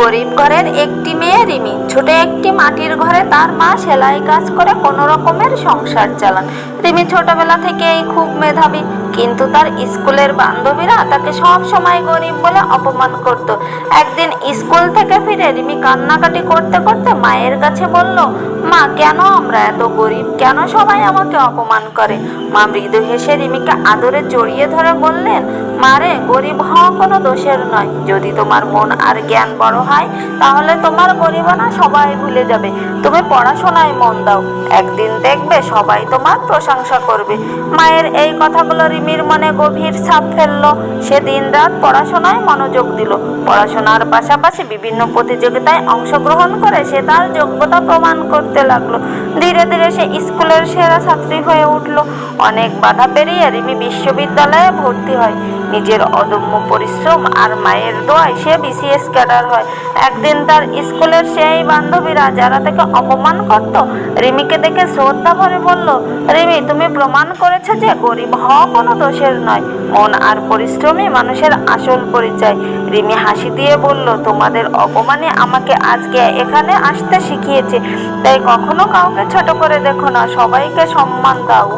গরিব ঘরের একটি মেয়ে রিমি। ছোট একটি মাটির ঘরে তার মা সেলাই কাজ করে কোনো রকমের সংসার চালান। রিমি ছোটবেলা থেকেই খুব মেধাবী, কিন্তু তার স্কুলের বান্ধবীরা তাকে সব সময় গরিব বলে অপমান করত। একদিন স্কুল থেকে ফিরে রিমি কান্নাকাটি করতে করতে মায়ের কাছে বলল, মা, কেন আমরা এত গরিব? কেন সবাই আমাকে অপমান করে? মা মৃদু হেসে রিমিকে আদরে জড়িয়ে ধরে বললেন মারে, গরিব হওয়া কোনো দোষের নয়। যদি তোমার মন আর জ্ঞান বড় হয়, তাহলে তোমার গরিবানা সবাই ভুলে যাবে। তুমি পড়াশোনায় মন দাও। একদিন দেখবে সবাই তোমার প্রশংসা করবে। মায়ের এই কথাগুলো রিমির মনে গভীর ছাপ ফেলল। সে দিনরাত পড়াশোনায় মনোযোগ দিল। পড়াশোনার পাশাপাশি বিভিন্ন প্রতিযোগিতায় অংশগ্রহণ করে সে তার যোগ্যতা প্রমাণ করতে লাগল। ধীরে ধীরে সে স্কুলের সেরা ছাত্রী হয়ে উঠল। অনেক বাধা পেরিয়ে রিমি বিশ্ববিদ্যালয়ে ভর্তি হয়। নিজের অদম্য পরিশ্রম আর মায়ের দোয়ায় সে বিসিএস ক্যাডার হয়। একদিন তার স্কুলের সেই বান্ধবীরা যারা তাকে অপমান করত, রিমিকে দেখে শ্রদ্ধা ভরে বলল, রিমি, তুমি প্রমাণ করেছ যে গরিব হওয়া কোনো দোষের নয়। মন আর পরিশ্রমই মানুষের আসল পরিচয়। রিমি হাসি দিয়ে বলল, তোমাদের অপমানে আমাকে আজকে এখানে আসতে শিখিয়েছে, তাই কখনো কাউকে ছোট করে দেখো না, সবাইকে সম্মান দাও।